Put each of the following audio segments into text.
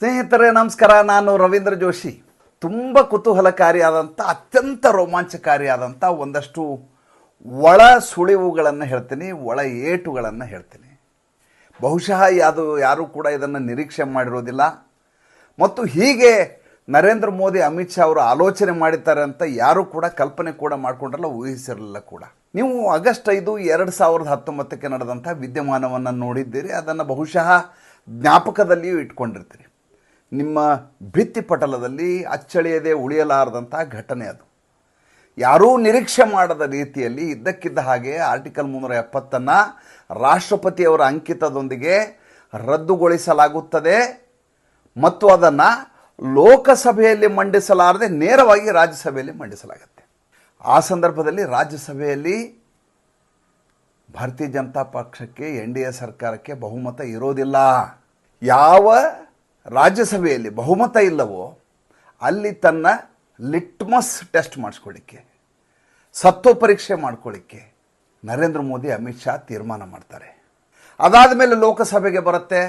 ಸ್ನೇಹಿತರೆ, ನಮಸ್ಕಾರ. ನಾನು ರವೀಂದ್ರ ಜೋಶಿ. ತುಂಬ ಕುತೂಹಲಕಾರಿಯಾದಂಥ, ಅತ್ಯಂತ ರೋಮಾಂಚಕಾರಿಯಾದಂಥ ಒಂದಷ್ಟು ಒಳ ಸುಳಿವುಗಳನ್ನು ಹೇಳ್ತೀನಿ, ಒಳ ಏಟುಗಳನ್ನು ಹೇಳ್ತೀನಿ. ಬಹುಶಃ ಯಾವುದು, ಯಾರೂ ಕೂಡ ಇದನ್ನು ನಿರೀಕ್ಷೆ ಮಾಡಿರೋದಿಲ್ಲ. ಮತ್ತು ಹೀಗೆ ನರೇಂದ್ರ ಮೋದಿ, ಅಮಿತ್ ಶಾ ಅವರು ಆಲೋಚನೆ ಮಾಡಿದ್ದಾರೆ ಅಂತ ಯಾರೂ ಕೂಡ ಕಲ್ಪನೆ ಕೂಡ ಮಾಡಿಕೊಂಡ್ರಲ್ಲ, ಊಹಿಸಿರಲಿಲ್ಲ ಕೂಡ. ನೀವು ಆಗಸ್ಟ್ ಐದು, ಎರಡು ಸಾವಿರದ ಹತ್ತೊಂಬತ್ತಕ್ಕೆ ನಡೆದಂಥ ವಿದ್ಯಮಾನವನ್ನು ನೋಡಿದ್ದೀರಿ. ಅದನ್ನು ಬಹುಶಃ ಜ್ಞಾಪಕದಲ್ಲಿಯೂ ಇಟ್ಕೊಂಡಿರ್ತೀರಿ. ನಿಮ್ಮ ಭಿತ್ತಿಪಟಲದಲ್ಲಿ ಅಚ್ಚಳಿಯದೆ ಉಳಿಯಲಾರದಂಥ ಘಟನೆ ಅದು. ಯಾರೂ ನಿರೀಕ್ಷೆ ಮಾಡದ ರೀತಿಯಲ್ಲಿ ಇದ್ದಕ್ಕಿದ್ದ ಹಾಗೆ ಆರ್ಟಿಕಲ್ ಮುನ್ನೂರ ಎಪ್ಪತ್ತನ್ನು ರಾಷ್ಟ್ರಪತಿಯವರ ಅಂಕಿತದೊಂದಿಗೆ ರದ್ದುಗೊಳಿಸಲಾಗುತ್ತದೆ ಮತ್ತು ಅದನ್ನು ಲೋಕಸಭೆಯಲ್ಲಿ ಮಂಡಿಸಲಾರದೆ ನೇರವಾಗಿ ರಾಜ್ಯಸಭೆಯಲ್ಲಿ ಮಂಡಿಸಲಾಗುತ್ತೆ. ಆ ಸಂದರ್ಭದಲ್ಲಿ ರಾಜ್ಯಸಭೆಯಲ್ಲಿ ಭಾರತೀಯ ಜನತಾ ಪಕ್ಷಕ್ಕೆ, ಎನ್ ಡಿ ಎ ಸರ್ಕಾರಕ್ಕೆ ಬಹುಮತ ಇರೋದಿಲ್ಲ. ಯಾವ ರಾಜ್ಯಸಭೆಯಲ್ಲಿ ಬಹುಮತ ಇಲ್ಲವೋ, ಅಲ್ಲಿ ತನ್ನ ಲಿಟ್ಮಸ್ ಟೆಸ್ಟ್ ಮಾಡಿಸ್ಕೊಳ್ಳಿಕ್ಕೆ ಸತ್ವ ಪರೀಕ್ಷೆ ಮಾಡ್ಕೊಳ್ಳಿಕ್ಕೆ ನರೇಂದ್ರ ಮೋದಿ, ಅಮಿತ್ ಶಾ ತೀರ್ಮಾನ ಮಾಡ್ತಾರೆ. ಅದಾದ ಮೇಲೆ ಲೋಕಸಭೆಗೆ ಬರುತ್ತೆ.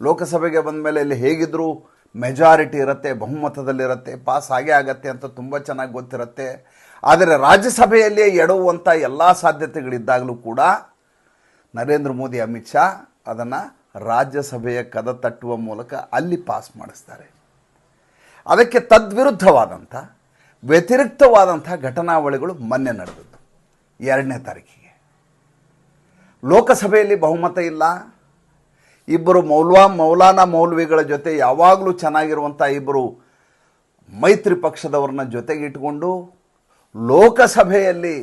ಲೋಕಸಭೆಗೆ ಬಂದ ಮೇಲೆ ಇಲ್ಲಿ ಹೇಗಿದ್ದರೂ ಮೆಜಾರಿಟಿ ಇರುತ್ತೆ, ಬಹುಮತದಲ್ಲಿರುತ್ತೆ ಪಾಸ್ ಆಗೇ ಆಗತ್ತೆ ಅಂತ ತುಂಬ ಚೆನ್ನಾಗಿ ಗೊತ್ತಿರುತ್ತೆ. ಆದರೆ ರಾಜ್ಯಸಭೆಯಲ್ಲಿ ಎಡುವಂಥ ಎಲ್ಲ ಸಾಧ್ಯತೆಗಳಿದ್ದಾಗಲೂ ಕೂಡ ನರೇಂದ್ರ ಮೋದಿ, ಅಮಿತ್ ಶಾ ಅದನ್ನು ರಾಜ್ಯಸಭೆಯ ಕದ ತಟ್ಟುವ ಮೂಲಕ ಅಲ್ಲಿ ಪಾಸ್ ಮಾಡಿಸ್ತಾರೆ. ಅದಕ್ಕೆ ತದ್ವಿರುದ್ಧವಾದಂಥ, ವ್ಯತಿರಿಕ್ತವಾದಂಥ ಘಟನಾವಳಿಗಳು ಮೊನ್ನೆ ನಡೆದದ್ದು, ಎರಡನೇ ತಾರೀಕಿಗೆ. ಲೋಕಸಭೆಯಲ್ಲಿ ಬಹುಮತ ಇಲ್ಲ. ಇಬ್ಬರು ಮೌಲ್ವಾ, ಮೌಲಾನಾ ಮೌಲ್ವಿಗಳ ಜೊತೆ ಯಾವಾಗಲೂ ಚೆನ್ನಾಗಿರುವಂಥ ಇಬ್ಬರು ಮೈತ್ರಿ ಪಕ್ಷದವ್ರನ್ನ ಜೊತೆಗಿಟ್ಕೊಂಡು ಲೋಕಸಭೆಯಲ್ಲಿ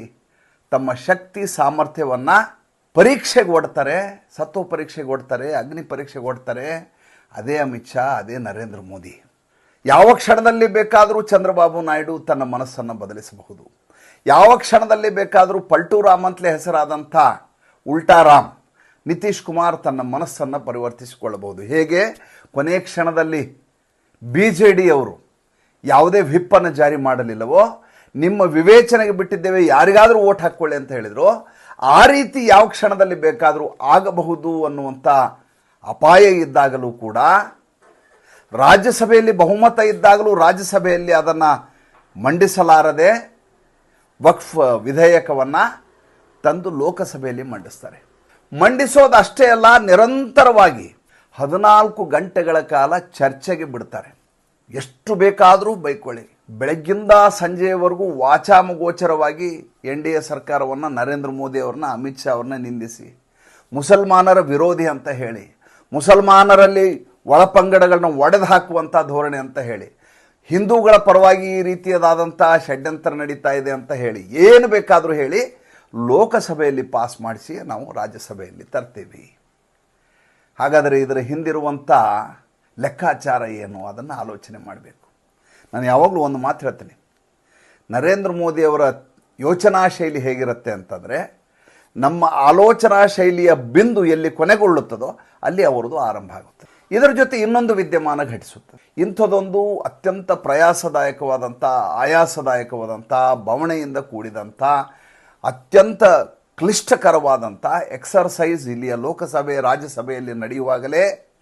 ತಮ್ಮ ಶಕ್ತಿ, ಸಾಮರ್ಥ್ಯವನ್ನು ಪರೀಕ್ಷೆಗೆ ಓಡ್ತಾರೆ, ಸತ್ವ ಪರೀಕ್ಷೆಗೆ ಓಡ್ತಾರೆ, ಅಗ್ನಿ ಪರೀಕ್ಷೆಗೆ ಓಡ್ತಾರೆ. ಅದೇ ಅಮಿತ್ ಶಾ, ಅದೇ ನರೇಂದ್ರ ಮೋದಿ. ಯಾವ ಕ್ಷಣದಲ್ಲಿ ಬೇಕಾದರೂ ಚಂದ್ರಬಾಬು ನಾಯ್ಡು ತನ್ನ ಮನಸ್ಸನ್ನು ಬದಲಿಸಬಹುದು. ಯಾವ ಕ್ಷಣದಲ್ಲಿ ಬೇಕಾದರೂ ಪಲ್ಟು ರಾಮ್ ಅಂತಲೇ ಹೆಸರಾದಂಥ ಉಲ್ಟಾರಾಮ್ ನಿತೀಶ್ ಕುಮಾರ್ ತನ್ನ ಮನಸ್ಸನ್ನು ಪರಿವರ್ತಿಸಿಕೊಳ್ಳಬಹುದು. ಹೇಗೆ? ಕೊನೆಯ ಕ್ಷಣದಲ್ಲಿ ಬಿ ಜೆ ಡಿಯವರು ಯಾವುದೇ ವಿಪ್ಪನ್ನು ಜಾರಿ ಮಾಡಲಿಲ್ಲವೋ, ನಿಮ್ಮ ವಿವೇಚನೆಗೆ ಬಿಟ್ಟಿದ್ದೇವೆ, ಯಾರಿಗಾದರೂ ಓಟ್ ಹಾಕ್ಕೊಳ್ಳಿ ಅಂತ ಹೇಳಿದ್ರು. ಆ ರೀತಿ ಯಾವ ಕ್ಷಣದಲ್ಲಿ ಬೇಕಾದರೂ ಆಗಬಹುದು ಅನ್ನುವಂಥ ಅಪಾಯ ಇದ್ದಾಗಲೂ ಕೂಡ ರಾಜ್ಯಸಭೆಯಲ್ಲಿ ಬಹುಮತ ಇದ್ದಾಗಲೂ ರಾಜ್ಯಸಭೆಯಲ್ಲಿ ಅದನ್ನು ಮಂಡಿಸಲಾರದೆ ವಕ್ಫ್ ವಿಧೇಯಕವನ್ನು ತಂದು ಲೋಕಸಭೆಯಲ್ಲಿ ಮಂಡಿಸ್ತಾರೆ. ಮಂಡಿಸೋದು ಅಷ್ಟೇ ಅಲ್ಲ, ನಿರಂತರವಾಗಿ ಹದಿನಾಲ್ಕು ಗಂಟೆಗಳ ಕಾಲ ಚರ್ಚೆಗೆ ಬಿಡ್ತಾರೆ. ಎಷ್ಟು ಬೇಕಾದರೂ ಬೈಕೊಳ್ಳಿ ಬೆಳಗ್ಗಿಂದ ಸಂಜೆಯವರೆಗೂ ವಾಚಾಮಗೋಚರವಾಗಿ ಎನ್ ಡಿ ಎ ಸರ್ಕಾರವನ್ನು ನರೇಂದ್ರ ಮೋದಿ ಅವ್ರನ್ನ, ಅಮಿತ್ ಶಾ ಅವ್ರನ್ನ ನಿಂದಿಸಿ. ಮುಸಲ್ಮಾನರ ವಿರೋಧಿ ಅಂತ ಹೇಳಿ, ಮುಸಲ್ಮಾನರಲ್ಲಿ ಒಳಪಂಗಡಗಳನ್ನ ಒಡೆದು ಹಾಕುವಂಥ ಧೋರಣೆ ಅಂತ ಹೇಳಿ, ಹಿಂದೂಗಳ ಪರವಾಗಿ ಈ ರೀತಿಯದಾದಂಥ ಷಡ್ಯಂತರ ನಡೀತಾ ಇದೆ ಅಂತ ಹೇಳಿ, ಏನು ಬೇಕಾದರೂ ಹೇಳಿ ಲೋಕಸಭೆಯಲ್ಲಿ ಪಾಸ್ ಮಾಡಿಸಿ ನಾವು ರಾಜ್ಯಸಭೆಯಲ್ಲಿ ತರ್ತೀವಿ. ಹಾಗಾದರೆ ಇದರ ಹಿಂದಿರುವಂಥ ಲೆಕ್ಕಾಚಾರ ಏನು? ಅದನ್ನು ಆಲೋಚನೆ ಮಾಡಬೇಕು. ನಾನು ಯಾವಾಗಲೂ ಒಂದು ಮಾತು ಹೇಳ್ತೀನಿ. ನರೇಂದ್ರ ಮೋದಿಯವರ ಯೋಚನಾ ಶೈಲಿ ಹೇಗಿರುತ್ತೆ ಅಂತಂದರೆ, ನಮ್ಮ ಆಲೋಚನಾ ಶೈಲಿಯ ಬಿಂದು ಎಲ್ಲಿ ಕೊನೆಗೊಳ್ಳುತ್ತದೋ ಅಲ್ಲಿ ಅವರದು ಆರಂಭ ಆಗುತ್ತೆ. ಇದರ ಜೊತೆ ಇನ್ನೊಂದು ವಿದ್ಯಮಾನ ಘಟಿಸುತ್ತದೆ ಇಂಥದೊಂದು ಅತ್ಯಂತ ಪ್ರಯಾಸದಾಯಕವಾದಂಥ, ಆಯಾಸದಾಯಕವಾದಂಥ, ಬವಣೆಯಿಂದ ಕೂಡಿದಂಥ, ಅತ್ಯಂತ ಕ್ಲಿಷ್ಟಕರವಾದಂಥ ಎಕ್ಸರ್ಸೈಸ್ ಇಲ್ಲಿಯ ಲೋಕಸಭೆ, ರಾಜ್ಯಸಭೆಯಲ್ಲಿ ನಡೆಯುವಾಗಲೇ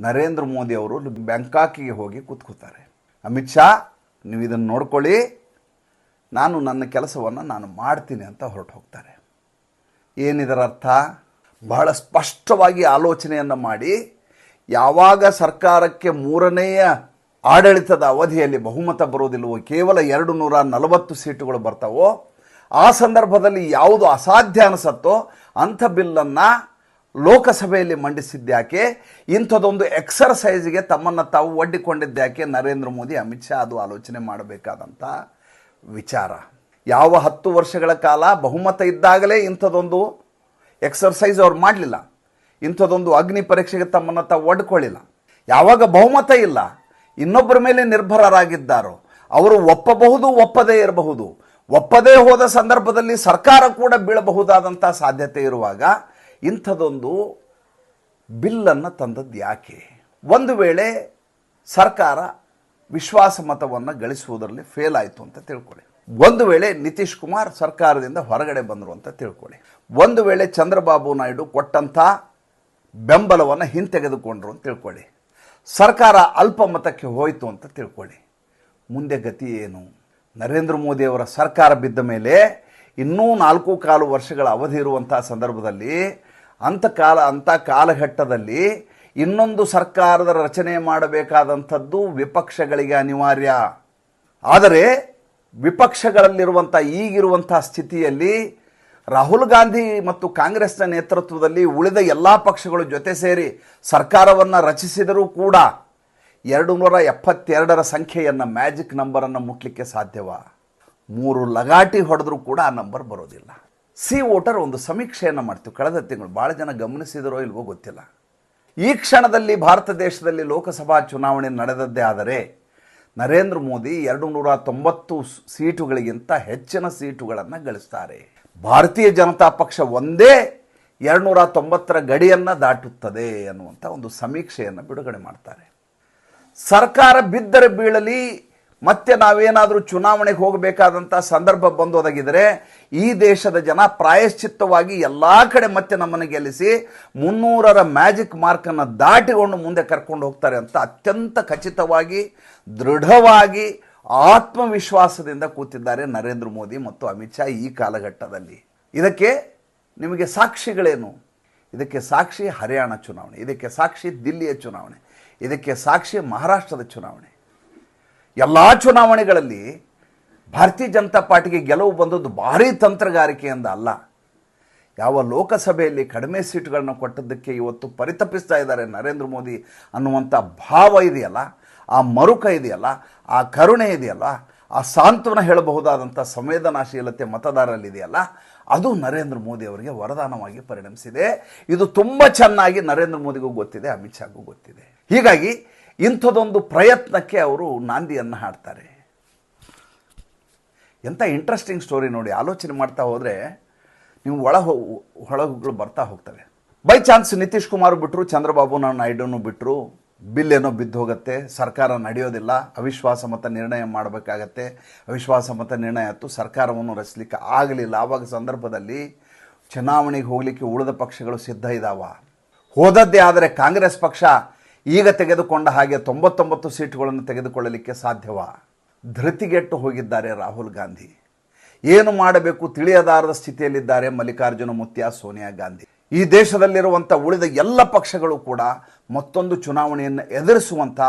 ನರೇಂದ್ರ ಮೋದಿ ಅವರು ಬ್ಯಾಂಕಾಕಿಗೆ ಹೋಗಿ ಕೂತ್ಕೋತಾರೆ ಅಮಿತ್ ಶಾ, ನೀವು ಇದನ್ನು ನೋಡ್ಕೊಳ್ಳಿ. ನಾನು ನನ್ನ ಕೆಲಸವನ್ನು ನಾನು ಮಾಡ್ತೀನಿ ಅಂತ ಹೊರಟು ಹೋಗ್ತಾರೆ. ಏನಿದರ ಅರ್ಥ? ಬಹಳ ಸ್ಪಷ್ಟವಾಗಿ ಆಲೋಚನೆಯನ್ನು ಮಾಡಿ. ಯಾವಾಗ ಸರ್ಕಾರಕ್ಕೆ ಮೂರನೆಯ ಆಡಳಿತದ ಅವಧಿಯಲ್ಲಿ ಬಹುಮತ ಬರೋದಿಲ್ಲವೋ ಕೇವಲ ಎರಡು ನೂರ ನಲವತ್ತು ಸೀಟುಗಳು ಬರ್ತಾವೋ, ಆ ಸಂದರ್ಭದಲ್ಲಿ ಯಾವುದು ಅಸಾಧ್ಯ ಅನಿಸತ್ತೋ, ಅಂಥ ಬಿಲ್ಲನ್ನು ಲೋಕಸಭೆಯಲ್ಲಿ ಮಂಡಿಸಿದ್ದ್ಯಾಕೆ ಇಂಥದ್ದೊಂದು ಎಕ್ಸರ್ಸೈಸ್ಗೆ ತಮ್ಮನ್ನು ತಾವು ಒಡ್ಡಿಕೊಂಡಿದ್ದ್ಯಾಕೆ ನರೇಂದ್ರ ಮೋದಿ, ಅಮಿತ್ ಶಾ ಅದು ಆಲೋಚನೆ ಮಾಡಬೇಕಾದಂಥ ವಿಚಾರ. ಯಾವ ಹತ್ತು ವರ್ಷಗಳ ಕಾಲ ಬಹುಮತ ಇದ್ದಾಗಲೇ ಇಂಥದ್ದೊಂದು ಎಕ್ಸರ್ಸೈಸ್ ಅವ್ರು ಮಾಡಲಿಲ್ಲ. ಇಂಥದ್ದೊಂದು ಅಗ್ನಿ ಪರೀಕ್ಷೆಗೆ ತಮ್ಮನ್ನು ತಾವು ಒಡ್ಕೊಳ್ಳಿಲ್ಲ. ಯಾವಾಗ ಬಹುಮತ ಇಲ್ಲ, ಇನ್ನೊಬ್ಬರ ಮೇಲೆ ನಿರ್ಭರರಾಗಿದ್ದಾರೋ, ಅವರು ಒಪ್ಪಬಹುದು, ಒಪ್ಪದೇ ಇರಬಹುದು. ಒಪ್ಪದೇ ಹೋದ ಸಂದರ್ಭದಲ್ಲಿ ಸರ್ಕಾರ ಕೂಡ ಬೀಳಬಹುದಾದಂಥ ಸಾಧ್ಯತೆ ಇರುವಾಗ ಇಂಥದ್ದೊಂದು ಬಿಲ್ಲನ್ನು ತಂದದ್ದು ಯಾಕೆ? ಒಂದು ವೇಳೆ ಸರ್ಕಾರ ವಿಶ್ವಾಸ ಮತವನ್ನು ಗಳಿಸುವುದರಲ್ಲಿ ಫೇಲ್ ಆಯಿತು ಅಂತ ತಿಳ್ಕೊಳ್ಳಿ. ಒಂದು ವೇಳೆ ನಿತೀಶ್ ಕುಮಾರ್ ಸರ್ಕಾರದಿಂದ ಹೊರಗಡೆ ಬಂದರು ಅಂತ ತಿಳ್ಕೊಳ್ಳಿ. ಒಂದು ವೇಳೆ ಚಂದ್ರಬಾಬು ನಾಯ್ಡು ಕೊಟ್ಟಂಥ ಬೆಂಬಲವನ್ನು ಹಿಂತೆಗೆದುಕೊಂಡ್ರು ಅಂತ ತಿಳ್ಕೊಳ್ಳಿ. ಸರ್ಕಾರ ಅಲ್ಪಮತಕ್ಕೆ ಹೋಯಿತು ಅಂತ ತಿಳ್ಕೊಳ್ಳಿ. ಮುಂದೆ ಗತಿ ಏನು? ನರೇಂದ್ರ ಮೋದಿಯವರ ಸರ್ಕಾರ ಬಿದ್ದ ಮೇಲೆ ಇನ್ನೂ ನಾಲ್ಕು ಕಾಲು ವರ್ಷಗಳ ಅವಧಿ ಇರುವಂಥ ಸಂದರ್ಭದಲ್ಲಿ ಅಂಥ ಕಾಲ ಅಂಥ ಕಾಲಘಟ್ಟದಲ್ಲಿ ಇನ್ನೊಂದು ಸರ್ಕಾರದ ರಚನೆ ಮಾಡಬೇಕಾದಂಥದ್ದು ವಿಪಕ್ಷಗಳಿಗೆ ಅನಿವಾರ್ಯ. ಆದರೆ ವಿಪಕ್ಷಗಳಲ್ಲಿರುವಂಥ, ಈಗಿರುವಂಥ ಸ್ಥಿತಿಯಲ್ಲಿ ರಾಹುಲ್ ಗಾಂಧಿ ಮತ್ತು ಕಾಂಗ್ರೆಸ್ನ ನೇತೃತ್ವದಲ್ಲಿ ಉಳಿದ ಎಲ್ಲ ಪಕ್ಷಗಳು ಜೊತೆ ಸೇರಿ ಸರ್ಕಾರವನ್ನು ರಚಿಸಿದರೂ ಕೂಡ ಎರಡು ನೂರ ಎಪ್ಪತ್ತೆರಡರ ಸಂಖ್ಯೆಯನ್ನು ಮ್ಯಾಜಿಕ್ ನಂಬರನ್ನು ಮುಟ್ಲಿಕ್ಕೆ ಸಾಧ್ಯವ? ಮೂರು ಲಗಾಟಿ ಹೊಡೆದ್ರೂ ಕೂಡ ಆ ನಂಬರ್ ಬರೋದಿಲ್ಲ. ಸಿ ವೋಟರ್ ಒಂದು ಸಮೀಕ್ಷೆಯನ್ನು ಮಾಡ್ತೀವಿ. ಕಳೆದ ತಿಂಗಳು ಭಾಳ ಜನ ಗಮನಿಸಿದರೋ ಇಲ್ವೋ ಗೊತ್ತಿಲ್ಲ. ಈ ಕ್ಷಣದಲ್ಲಿ ಭಾರತ ದೇಶದಲ್ಲಿ ಲೋಕಸಭಾ ಚುನಾವಣೆ ನಡೆದದ್ದೇ ಆದರೆ ನರೇಂದ್ರ ಮೋದಿ ಎರಡು ನೂರ ತೊಂಬತ್ತು ಸೀಟುಗಳಿಗಿಂತ ಹೆಚ್ಚಿನ ಸೀಟುಗಳನ್ನು ಗಳಿಸ್ತಾರೆ. ಭಾರತೀಯ ಜನತಾ ಪಕ್ಷ ಒಂದೇ ಎರಡು ನೂರ ತೊಂಬತ್ತರ ಗಡಿಯನ್ನು ದಾಟುತ್ತದೆ ಅನ್ನುವಂಥ ಒಂದು ಸಮೀಕ್ಷೆಯನ್ನು ಬಿಡುಗಡೆ ಮಾಡ್ತಾರೆ. ಸರ್ಕಾರ ಬಿದ್ದರೆ ಬೀಳಲಿ ಮತ್ತೆ ನಾವೇನಾದರೂ ಚುನಾವಣೆಗೆ ಹೋಗಬೇಕಾದಂಥ ಸಂದರ್ಭ ಬಂದೊದಗಿದರೆ ಈ ದೇಶದ ಜನ ಪ್ರಾಯಶ್ಚಿತ್ತವಾಗಿ ಎಲ್ಲ ಕಡೆ ಮತ್ತೆ ನಮ್ಮನ್ನು ಗೆಲ್ಲಿಸಿ ಮುನ್ನೂರರ ಮ್ಯಾಜಿಕ್ ಮಾರ್ಕನ್ನು ದಾಟಿಕೊಂಡು ಮುಂದೆ ಕರ್ಕೊಂಡು ಹೋಗ್ತಾರೆ ಅಂತ ಅತ್ಯಂತ ಖಚಿತವಾಗಿ, ದೃಢವಾಗಿ, ಆತ್ಮವಿಶ್ವಾಸದಿಂದ ಕೂತಿದ್ದಾರೆ ನರೇಂದ್ರ ಮೋದಿ ಮತ್ತು ಅಮಿತ್ ಶಾ ಈ ಕಾಲಘಟ್ಟದಲ್ಲಿ. ಇದಕ್ಕೆ ನಿಮಗೆ ಸಾಕ್ಷಿಗಳೇನು? ಇದಕ್ಕೆ ಸಾಕ್ಷಿ ಹರಿಯಾಣ ಚುನಾವಣೆ, ಇದಕ್ಕೆ ಸಾಕ್ಷಿ ದಿಲ್ಲಿಯ ಚುನಾವಣೆ, ಇದಕ್ಕೆ ಸಾಕ್ಷಿ ಮಹಾರಾಷ್ಟ್ರದ ಚುನಾವಣೆ. ಎಲ್ಲ ಚುನಾವಣೆಗಳಲ್ಲಿ ಭಾರತೀಯ ಜನತಾ ಪಾರ್ಟಿಗೆ ಗೆಲುವು ಬಂದದ್ದು ಭಾರೀ ತಂತ್ರಗಾರಿಕೆಯಿಂದ ಅಲ್ಲ. ಯಾವ ಲೋಕಸಭೆಯಲ್ಲಿ ಕಡಿಮೆ ಸೀಟುಗಳನ್ನು ಕೊಟ್ಟದ್ದಕ್ಕೆ ಇವತ್ತು ಪರಿತಪಿಸ್ತಾ ಇದ್ದಾರೆ ನರೇಂದ್ರ ಮೋದಿ ಅನ್ನುವಂಥ ಭಾವ ಇದೆಯಲ್ಲ, ಆ ಮರುಕ ಇದೆಯಲ್ಲ, ಆ ಕರುಣೆ ಇದೆಯಲ್ಲ, ಆ ಸಾಂತ್ವನ ಹೇಳಬಹುದಾದಂಥ ಸಂವೇದನಾಶೀಲತೆ ಮತದಾರರಲ್ಲಿದೆಯಲ್ಲ ಅದು ನರೇಂದ್ರ ಮೋದಿ ಅವರಿಗೆ ವರದಾನವಾಗಿ ಪರಿಣಮಿಸಿದೆ. ಇದು ತುಂಬ ಚೆನ್ನಾಗಿ ನರೇಂದ್ರ ಮೋದಿಗೂ ಗೊತ್ತಿದೆ, ಅಮಿತ್ ಶಾಗೂ ಗೊತ್ತಿದೆ. ಹೀಗಾಗಿ ಇಂಥದ್ದೊಂದು ಪ್ರಯತ್ನಕ್ಕೆ ಅವರು ನಾಂದಿಯನ್ನು ಹಾಡ್ತಾರೆ. ಎಂಥ ಇಂಟ್ರೆಸ್ಟಿಂಗ್ ಸ್ಟೋರಿ ನೋಡಿ. ಆಲೋಚನೆ ಮಾಡ್ತಾ ಹೋದರೆ ನೀವು ಒಳ ಹೊಳಗುಗಳು ಬರ್ತಾ ಹೋಗ್ತವೆ. ಬೈ ಚಾನ್ಸ್ ನಿತೀಶ್ ಕುಮಾರ್ ಬಿಟ್ಟರು ಚಂದ್ರಬಾಬು ನಾಯ್ಡುನು ಬಿಟ್ಟರು ಬಿಲ್ ಏನೋ ಬಿದ್ದು ಹೋಗುತ್ತೆ, ಸರ್ಕಾರ ನಡೆಯೋದಿಲ್ಲ, ಅವಿಶ್ವಾಸ ಮತ ನಿರ್ಣಯ ಮಾಡಬೇಕಾಗತ್ತೆ, ಅವಿಶ್ವಾಸ ಮತ ನಿರ್ಣಯ ಆಯ್ತು ಸರ್ಕಾರವನ್ನು ರಚಿಸಲಿಕ್ಕೆ ಆಗಲಿಲ್ಲ. ಆವಾಗ ಸಂದರ್ಭದಲ್ಲಿ ಚುನಾವಣೆಗೆ ಹೋಗಲಿಕ್ಕೆ ಉಳಿದ ಪಕ್ಷಗಳು ಸಿದ್ಧ ಇದ್ದಾವ ಹೋದದ್ದೇ ಆದರೆ ಕಾಂಗ್ರೆಸ್ ಪಕ್ಷ ಈಗ ತೆಗೆದುಕೊಂಡ ಹಾಗೆ ತೊಂಬತ್ತೊಂಬತ್ತು ಸೀಟುಗಳನ್ನು ತೆಗೆದುಕೊಳ್ಳಲಿಕ್ಕೆ ಸಾಧ್ಯವ? ಧೃತಿಗೆಟ್ಟು ಹೋಗಿದ್ದಾರೆ ರಾಹುಲ್ ಗಾಂಧಿ. ಏನು ಮಾಡಬೇಕು ತಿಳಿಯದಾರದ ಸ್ಥಿತಿಯಲ್ಲಿದ್ದಾರೆ ಮಲ್ಲಿಕಾರ್ಜುನ ಮುತ್ಯ, ಸೋನಿಯಾ ಗಾಂಧಿ. ಈ ದೇಶದಲ್ಲಿರುವಂಥ ಉಳಿದ ಎಲ್ಲ ಪಕ್ಷಗಳು ಕೂಡ ಮತ್ತೊಂದು ಚುನಾವಣೆಯನ್ನು ಎದುರಿಸುವಂಥ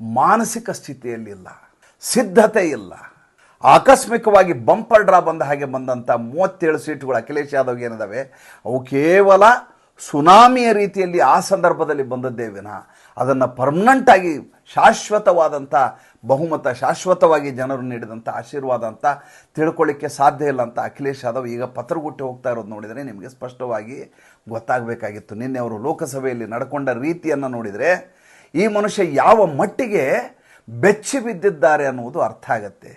ಮಾನಸಿಕ ಸ್ಥಿತಿಯಲ್ಲಿಲ್ಲ. ಸಿದ್ಧತೆ ಇಲ್ಲ. ಆಕಸ್ಮಿಕವಾಗಿ ಬಂಪರ್ ಡ್ರಾ ಬಂದ ಹಾಗೆ ಬಂದಂಥ ಮೂವತ್ತೇಳು ಸೀಟುಗಳು ಅಖಿಲೇಶ್ ಯಾದವ್ ಏನಿದಾವೆ? ಅವು ಕೇವಲ ಸುನಾಮಿಯ ರೀತಿಯಲ್ಲಿ ಆ ಸಂದರ್ಭದಲ್ಲಿ ಬಂದದ್ದೇ ವಿನ. ಅದನ್ನು ಪರ್ಮನೆಂಟಾಗಿ ಶಾಶ್ವತವಾದಂಥ ಬಹುಮತ ಶಾಶ್ವತವಾಗಿ ಜನರು ನೀಡಿದಂಥ ಆಶೀರ್ವಾದ ಅಂತ ತಿಳ್ಕೊಳ್ಳಿಕ್ಕೆ ಸಾಧ್ಯ ಇಲ್ಲ ಅಂತ ಅಖಿಲೇಶ್ ಯಾದವ್ ಈಗ ಪತ್ರಗುಟ್ಟಿ ಹೋಗ್ತಾ ಇರೋದು ನೋಡಿದರೆ ನಿಮಗೆ ಸ್ಪಷ್ಟವಾಗಿ ಗೊತ್ತಾಗಬೇಕಾಗಿತ್ತು. ನಿನ್ನೆ ಅವರು ಲೋಕಸಭೆಯಲ್ಲಿ ನಡ್ಕೊಂಡ ರೀತಿಯನ್ನು ನೋಡಿದರೆ, ಈ ಮನುಷ್ಯ ಯಾವ ಮಟ್ಟಿಗೆ ಬೆಚ್ಚಿ ಬಿದ್ದಿದ್ದಾರೆ ಅನ್ನುವುದು ಅರ್ಥ ಆಗತ್ತೆ.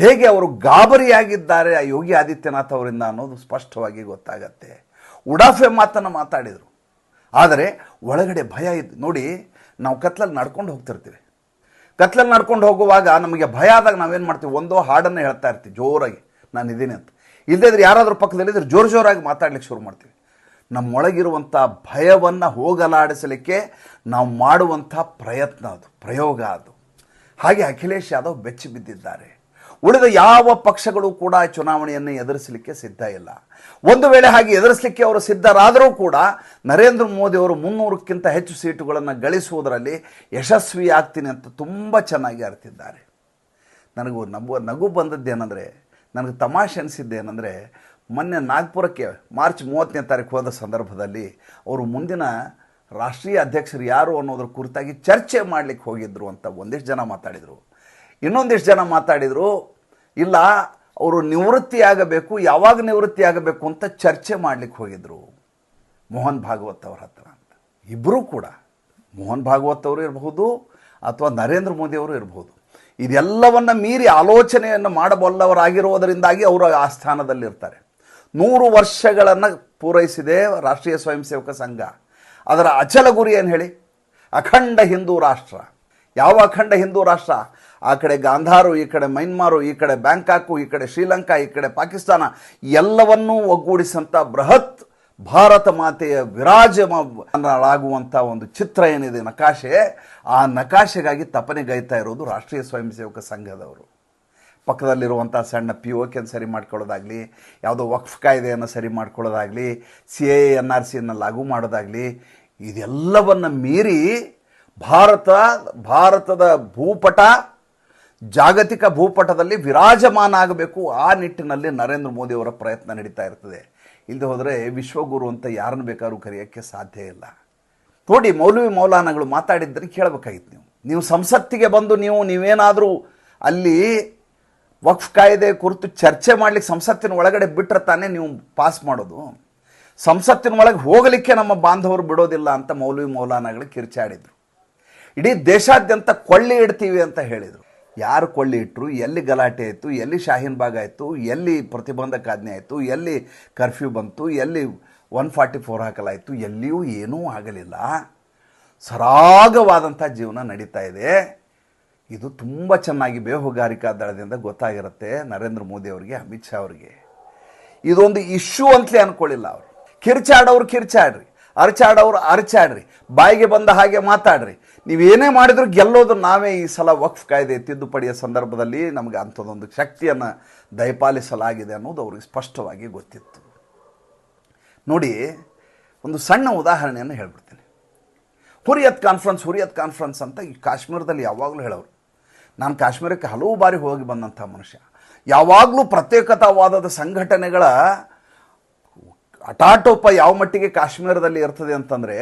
ಹೇಗೆ ಅವರು ಗಾಬರಿಯಾಗಿದ್ದಾರೆ ಆ ಯೋಗಿ ಆದಿತ್ಯನಾಥ್ ಅವರಿಂದ ಅನ್ನೋದು ಸ್ಪಷ್ಟವಾಗಿ ಗೊತ್ತಾಗತ್ತೆ. ಉಡಾಫೆ ಮಾತನ್ನು ಮಾತಾಡಿದರು. ಆದರೆ ಒಳಗಡೆ ಭಯ ಇದ್ದು ನೋಡಿ, ನಾವು ಕತ್ಲಲ್ಲಿ ನಡ್ಕೊಂಡು ಹೋಗ್ತಿರ್ತೀವಿ. ಕತ್ಲಲ್ಲಿ ನಡ್ಕೊಂಡು ಹೋಗುವಾಗ ನಮಗೆ ಭಯ ಆದಾಗ ನಾವೇನು ಮಾಡ್ತೀವಿ? ಒಂದೋ ಹಾಡನ್ನು ಹೇಳ್ತಾ ಇರ್ತೀವಿ, ಜೋರಾಗಿ. ನಾನು ಇದ್ದೀನಿ ಅಂತ. ಇಲ್ಲದಿದ್ರೆ ಯಾರಾದರೂ ಪಕ್ಕದಲ್ಲಿದ್ದರೆ ಜೋರು ಜೋರಾಗಿ ಮಾತಾಡ್ಲಿಕ್ಕೆ ಶುರು ಮಾಡ್ತೀವಿ. ನಮ್ಮೊಳಗಿರುವಂಥ ಭಯವನ್ನು ಹೋಗಲಾಡಿಸಲಿಕ್ಕೆ ನಾವು ಮಾಡುವಂಥ ಪ್ರಯತ್ನ ಅದು, ಪ್ರಯೋಗ ಅದು. ಹಾಗೆ ಅಖಿಲೇಶ್ ಯಾದವ್ ಬೆಚ್ಚಿ ಬಿದ್ದಿದ್ದಾರೆ. ಉಳಿದ ಯಾವ ಪಕ್ಷಗಳು ಕೂಡ ಚುನಾವಣೆಯನ್ನು ಎದುರಿಸಲಿಕ್ಕೆ ಸಿದ್ಧ ಇಲ್ಲ. ಒಂದು ವೇಳೆ ಹಾಗೆ ಎದುರಿಸಲಿಕ್ಕೆ ಅವರು ಸಿದ್ಧರಾದರೂ ಕೂಡ ನರೇಂದ್ರ ಮೋದಿ ಅವರು ಮುನ್ನೂರಕ್ಕಿಂತ ಹೆಚ್ಚು ಸೀಟುಗಳನ್ನು ಗಳಿಸುವುದರಲ್ಲಿ ಯಶಸ್ವಿ ಆಗ್ತೀನಿ ಅಂತ ತುಂಬ ಚೆನ್ನಾಗಿ ಅರ್ತಿದ್ದಾರೆ. ನನಗೂ ನಗು ನಗು ಬಂದದ್ದೇನೆಂದರೆ ನನಗೆ ತಮಾಷೆ ಅನಿಸಿದ್ದೇನೆಂದರೆ ಮೊನ್ನೆ ನಾಗ್ಪುರಕ್ಕೆ ಮಾರ್ಚ್ ಮೂವತ್ತನೇ ತಾರೀಕು ಹೋದ ಸಂದರ್ಭದಲ್ಲಿ ಅವರು ಮುಂದಿನ ರಾಷ್ಟ್ರೀಯ ಅಧ್ಯಕ್ಷರು ಯಾರು ಅನ್ನೋದ್ರ ಕುರಿತಾಗಿ ಚರ್ಚೆ ಮಾಡಲಿಕ್ಕೆ ಹೋಗಿದ್ದರು ಅಂತ ಒಂದಿಷ್ಟು ಜನ ಮಾತಾಡಿದರು. ಇನ್ನೊಂದಿಷ್ಟು ಜನ ಮಾತಾಡಿದರು, ಇಲ್ಲ, ಅವರು ನಿವೃತ್ತಿ ಆಗಬೇಕು ಯಾವಾಗ ನಿವೃತ್ತಿ ಆಗಬೇಕು ಅಂತ ಚರ್ಚೆ ಮಾಡಲಿಕ್ಕೆ ಹೋಗಿದ್ರು. ಮೋಹನ್ ಭಾಗವತ್ ಅವ್ರ ಹತ್ರ ಅಂತ. ಇಬ್ಬರೂ ಕೂಡ, ಮೋಹನ್ ಭಾಗವತ್ ಅವರು ಇರಬಹುದು, ಅಥವಾ ನರೇಂದ್ರ ಮೋದಿ ಅವರು ಇರಬಹುದು. ಇದೆಲ್ಲವನ್ನು ಮೀರಿ ಆಲೋಚನೆಯನ್ನು ಮಾಡಬಲ್ಲವರಾಗಿರುವುದರಿಂದಾಗಿ ಅವರು ಆ ಸ್ಥಾನದಲ್ಲಿರ್ತಾರೆ. ನೂರು ವರ್ಷಗಳನ್ನು ಪೂರೈಸಿದೆ ರಾಷ್ಟ್ರೀಯ ಸ್ವಯಂ ಸೇವಕ ಸಂಘ. ಅದರ ಅಚಲ ಗುರಿ ಏನು ಹೇಳಿ? ಅಖಂಡ ಹಿಂದೂ ರಾಷ್ಟ್ರ. ಯಾವ ಅಖಂಡ ಹಿಂದೂ ರಾಷ್ಟ್ರ? ಆ ಕಡೆ ಗಾಂಧಾರು, ಈ ಕಡೆ ಮೈನ್ಮಾರು ಈ ಕಡೆ ಬ್ಯಾಂಕಾಕು, ಈ ಕಡೆ ಶ್ರೀಲಂಕಾ, ಈ ಕಡೆ ಪಾಕಿಸ್ತಾನ, ಎಲ್ಲವನ್ನೂ ಒಗ್ಗೂಡಿಸಂಥ ಬೃಹತ್ ಭಾರತ ಮಾತೆಯ ವಿರಾಜಮಾಗುವಂಥ ಒಂದು ಚಿತ್ರ ಏನಿದೆ ನಕಾಶೆ? ಆ ನಕಾಶೆಗಾಗಿ ತಪನೆಗೈತಾ ಇರೋದು ರಾಷ್ಟ್ರೀಯ ಸ್ವಯಂ ಸೇವಕ ಸಂಘದವರು. ಪಕ್ಕದಲ್ಲಿರುವಂಥ ಸಣ್ಣ ಪಿ ಓಕೆಯನ್ನು ಸರಿ ಮಾಡ್ಕೊಳ್ಳೋದಾಗಲಿ, ಯಾವುದೋ ವಕ್ಫ್ ಕಾಯ್ದೆಯನ್ನು ಸರಿ ಮಾಡ್ಕೊಳ್ಳೋದಾಗಲಿ, ಸಿ ಎ ಎನ್ ಆರ್ ಸಿಯನ್ನು ಲಾಗು ಮಾಡೋದಾಗಲಿ, ಇದೆಲ್ಲವನ್ನು ಮೀರಿ ಭಾರತ, ಭಾರತದ ಭೂಪಟ, ಜಾಗತಿಕ ಭೂಪಟದಲ್ಲಿ ವಿರಾಜಮಾನ ಆಗಬೇಕು ಆ ನಿಟ್ಟಿನಲ್ಲಿ ನರೇಂದ್ರ ಮೋದಿಯವರ ಪ್ರಯತ್ನ ನಡೀತಾ ಇರ್ತದೆ. ಇಲ್ಲದೆ ಹೋದರೆ ವಿಶ್ವಗುರು ಅಂತ ಯಾರನ್ನು ಬೇಕಾದ್ರೂ ಕರೆಯೋಕ್ಕೆ ಸಾಧ್ಯ ಇಲ್ಲ. ನೋಡಿ ಮೌಲವಿ ಮೌಲಾನಗಳು ಮಾತಾಡಿದ್ದರೆ ಕೇಳಬೇಕಾಗಿತ್ತು ನೀವು. ನೀವು ಸಂಸತ್ತಿಗೆ ಬಂದು ನೀವು, ನೀವೇನಾದರೂ ಅಲ್ಲಿ ವಕ್ಫ್ ಕಾಯ್ದೆ ಕುರಿತು ಚರ್ಚೆ ಮಾಡಲಿಕ್ಕೆ ಸಂಸತ್ತಿನ ಒಳಗಡೆ ಬಿಟ್ಟರೆ ತಾನೇ ನೀವು ಪಾಸ್ ಮಾಡೋದು. ಸಂಸತ್ತಿನ ಒಳಗೆ ಹೋಗಲಿಕ್ಕೆ ನಮ್ಮ ಬಾಂಧವರು ಬಿಡೋದಿಲ್ಲ ಅಂತ ಮೌಲವಿ ಮೌಲಾನಗಳು ಕಿರ್ಚಾಡಿದರು. ಇಡೀ ದೇಶಾದ್ಯಂತ ಕೊಳ್ಳಿ ಇಡ್ತೀವಿ ಅಂತ ಹೇಳಿದರು. ಯಾರು ಕೊಳ್ಳಿ ಇಟ್ಟರು ಎಲ್ಲಿ ಗಲಾಟೆ ಆಯಿತು? ಎಲ್ಲಿ ಶಾಹೀನ್ ಬಾಗ್ ಆಯಿತು? ಎಲ್ಲಿ ಪ್ರತಿಬಂಧಕಾಜ್ಞೆ ಆಯಿತು? ಎಲ್ಲಿ ಕರ್ಫ್ಯೂ ಬಂತು? ಎಲ್ಲಿ ಒನ್ ಫಾರ್ಟಿ ಫೋರ್ ಹಾಕಲಾಯಿತು? ಎಲ್ಲಿಯೂ ಏನೂ ಆಗಲಿಲ್ಲ. ಸರಾಗವಾದಂಥ ಜೀವನ ನಡೀತಾ ಇದೆ. ಇದು ತುಂಬ ಚೆನ್ನಾಗಿ ಬೇಹುಗಾರಿಕಾ ದಳದಿಂದ ಗೊತ್ತಾಗಿರುತ್ತೆ ನರೇಂದ್ರ ಮೋದಿ ಅವರಿಗೆ, ಅಮಿತ್ ಶಾ ಅವರಿಗೆ. ಇದೊಂದು ಇಶ್ಯೂ ಅಂತಲೇ ಅನ್ಕೊಳ್ಳಿಲ್ಲ ಅವರು. ಕಿರ್ಚಾಡೋರು ಕಿರ್ಚಾಡ್ರಿ. ಅರ್ಚಾಡೋರು ಅರ್ಚಾಡ್ರಿ. ಬಾಯಿಗೆ ಬಂದ ಹಾಗೆ ಮಾತಾಡ್ರಿ. ನೀವೇನೇ ಮಾಡಿದ್ರು ಗೆಲ್ಲೋದು ನಾವೇ ಈ ಸಲ ವಕ್ಫ್ ಕಾಯ್ದೆ ತಿದ್ದುಪಡಿಯ ಸಂದರ್ಭದಲ್ಲಿ ನಮಗೆ ಅಂಥದ್ದೊಂದು ಶಕ್ತಿಯನ್ನು ದಯಪಾಲಿಸಲಾಗಿದೆ ಅನ್ನೋದು ಅವ್ರಿಗೆ ಸ್ಪಷ್ಟವಾಗಿ ಗೊತ್ತಿತ್ತು. ನೋಡಿ, ಒಂದು ಸಣ್ಣ ಉದಾಹರಣೆಯನ್ನು ಹೇಳ್ಬಿಡ್ತೀನಿ. ಹುರಿಯತ್ ಕಾನ್ಫರೆನ್ಸ್ ಹುರಿಯತ್ ಕಾನ್ಫರೆನ್ಸ್ ಅಂತ ಈ ಕಾಶ್ಮೀರದಲ್ಲಿ ಯಾವಾಗಲೂ ಹೇಳೋರು. ನಾನು ಕಾಶ್ಮೀರಕ್ಕೆ ಹಲವು ಬಾರಿ ಹೋಗಿ ಬಂದಂಥ ಮನುಷ್ಯ. ಯಾವಾಗಲೂ ಪ್ರತ್ಯೇಕತಾವಾದದ ಸಂಘಟನೆಗಳ ಹಠಾಟೋಪ ಯಾವ ಮಟ್ಟಿಗೆ ಕಾಶ್ಮೀರದಲ್ಲಿ ಇರ್ತದೆ ಅಂತಂದರೆ,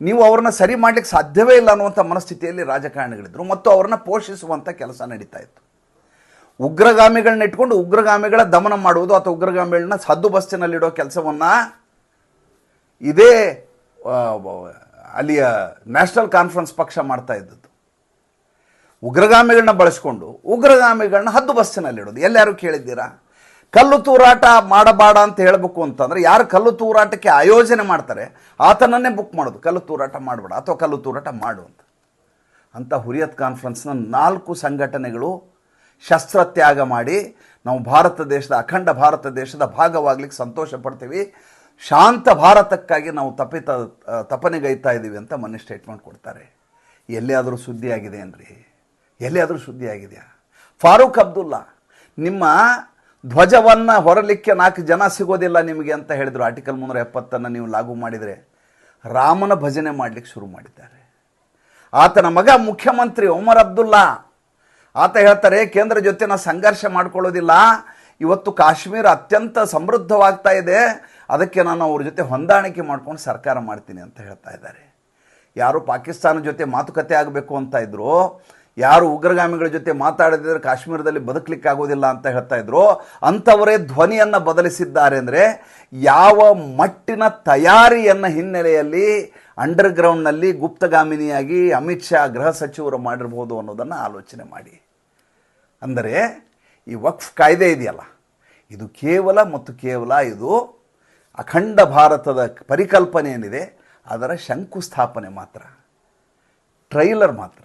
ನೀವು ಅವ್ರನ್ನ ಸರಿ ಮಾಡಲಿಕ್ಕೆ ಸಾಧ್ಯವೇ ಇಲ್ಲ ಅನ್ನುವಂಥ ಮನಸ್ಥಿತಿಯಲ್ಲಿ ರಾಜಕಾರಣಿಗಳಿದ್ರು ಮತ್ತು ಅವ್ರನ್ನ ಪೋಷಿಸುವಂಥ ಕೆಲಸ ನಡೀತಾ ಇತ್ತು. ಉಗ್ರಗಾಮಿಗಳನ್ನ ಇಟ್ಕೊಂಡು ಉಗ್ರಗಾಮಿಗಳ ದಮನ ಮಾಡುವುದು ಅಥವಾ ಉಗ್ರಗಾಮಿಗಳನ್ನ ಸದ್ದು ಬಸ್ಸಿನಲ್ಲಿಡೋ ಕೆಲಸವನ್ನು ಇದೇ ಅಲ್ಲಿಯ ನ್ಯಾಷನಲ್ ಕಾನ್ಫರೆನ್ಸ್ ಪಕ್ಷ ಮಾಡ್ತಾ ಇದ್ದದ್ದು. ಉಗ್ರಗಾಮಿಗಳನ್ನ ಬಳಸ್ಕೊಂಡು ಉಗ್ರಗಾಮಿಗಳನ್ನ ಹದ್ದು ಬಸ್ಸಿನಲ್ಲಿಡೋದು ಎಲ್ಲಾರು ಕೇಳಿದ್ದೀರಾ? ಕಲ್ಲು ತೂರಾಟ ಮಾಡಬೇಡ ಅಂತ ಹೇಳಬೇಕು ಅಂತಂದ್ರೆ ಯಾರು ಕಲ್ಲು ತೂರಾಟಕ್ಕೆ ಆಯೋಜನೆ ಮಾಡ್ತಾರೆ, ಆತನನ್ನೇ ಬುಕ್ ಮಾಡೋದು. ಕಲ್ಲು ತೂರಾಟ ಮಾಡಬೇಡ ಅಥವಾ ಕಲ್ಲು ತೂರಾಟ ಮಾಡು ಅಂತ. ಅಂತ ಹುರಿಯತ್ ಕಾನ್ಫರೆನ್ಸ್ನ ನಾಲ್ಕು ಸಂಘಟನೆಗಳು ಶಸ್ತ್ರತ್ಯಾಗ ಮಾಡಿ ನಾವು ಭಾರತ ದೇಶದ, ಅಖಂಡ ಭಾರತ ದೇಶದ ಭಾಗವಾಗ್ಲಿಕ್ಕೆ ಸಂತೋಷ ಪಡ್ತೀವಿ. ಶಾಂತ ಭಾರತಕ್ಕಾಗಿ ನಾವು ತಪ್ಪಿತ ತಪನೆಗೈತಾ ಇದ್ದೀವಿ ಅಂತ ಮೊನ್ನೆ ಸ್ಟೇಟ್ಮೆಂಟ್ ಕೊಡ್ತಾರೆ. ಎಲ್ಲಿಯಾದರೂ ಸುದ್ದಿ ಆಗಿದೆ ಏನ್ರಿ ಎಲ್ಲಿಯಾದರೂ ಸುದ್ದಿ ಆಗಿದೆಯಾ ಫಾರೂಕ್ ಅಬ್ದುಲ್ಲಾ, ನಿಮ್ಮ ಧ್ವಜವನ್ನು ಹೊರಲಿಕ್ಕೆ ನಾಲ್ಕು ಜನ ಸಿಗೋದಿಲ್ಲ ನಿಮಗೆ ಅಂತ ಹೇಳಿದರು. ಆರ್ಟಿಕಲ್ ಮುನ್ನೂರ ಎಪ್ಪತ್ತನ್ನು ನೀವು ಲಾಗು ಮಾಡಿದರೆ ರಾಮನ ಭಜನೆ ಮಾಡಲಿಕ್ಕೆ ಶುರು ಮಾಡಿದ್ದಾರೆ. ಆತನ ಮಗ ಮುಖ್ಯಮಂತ್ರಿ ಒಮರ್ ಅಬ್ದುಲ್ಲಾ. ಆತ ಹೇಳ್ತಾರೆ, ಕೇಂದ್ರ ಜೊತೆ ನಾವು ಸಂಘರ್ಷ ಮಾಡ್ಕೊಳ್ಳೋದಿಲ್ಲ. ಇವತ್ತು ಕಾಶ್ಮೀರ ಅತ್ಯಂತ ಸಮೃದ್ಧವಾಗ್ತಾ ಇದೆ. ಅದಕ್ಕೆ ನಾನು ಅವ್ರ ಜೊತೆ ಹೊಂದಾಣಿಕೆ ಮಾಡ್ಕೊಂಡು ಸರ್ಕಾರ ಮಾಡ್ತೀನಿ ಅಂತ ಹೇಳ್ತಾ ಇದ್ದಾರೆ. ಯಾರು ಪಾಕಿಸ್ತಾನ ಜೊತೆ ಮಾತುಕತೆ ಆಗಬೇಕು ಅಂತ ಇದ್ರು ಯಾರು ಉಗ್ರಗಾಮಿಗಳ ಜೊತೆ ಮಾತಾಡದಿದ್ರೆ ಕಾಶ್ಮೀರದಲ್ಲಿ ಬದುಕಲಿಕ್ಕೆ ಆಗೋದಿಲ್ಲ ಅಂತ ಹೇಳ್ತಾ ಇದ್ರು. ಅಂಥವರೇ ಧ್ವನಿಯನ್ನು ಬದಲಿಸಿದ್ದಾರೆ ಅಂದರೆ ಯಾವ ಮಟ್ಟಿನ ತಯಾರಿಯನ್ನು ಹಿನ್ನೆಲೆಯಲ್ಲಿ ಅಂಡರ್ಗ್ರೌಂಡ್ನಲ್ಲಿ ಗುಪ್ತಗಾಮಿನಿಯಾಗಿ ಅಮಿತ್ ಶಾ ಗೃಹ ಸಚಿವರು ಮಾಡಿರ್ಬೋದು ಅನ್ನೋದನ್ನು ಆಲೋಚನೆ ಮಾಡಿ. ಅಂದರೆ ಈ ವಕ್ಫ್ ಕಾಯ್ದೆ ಇದೆಯಲ್ಲ. ಇದು ಕೇವಲ ಮತ್ತು ಕೇವಲ ಇದು ಅಖಂಡ ಭಾರತದ ಪರಿಕಲ್ಪನೆ ಏನಿದೆ, ಅದರ ಶಂಕುಸ್ಥಾಪನೆ ಮಾತ್ರ. ಟ್ರೈಲರ್ ಮಾತ್ರ.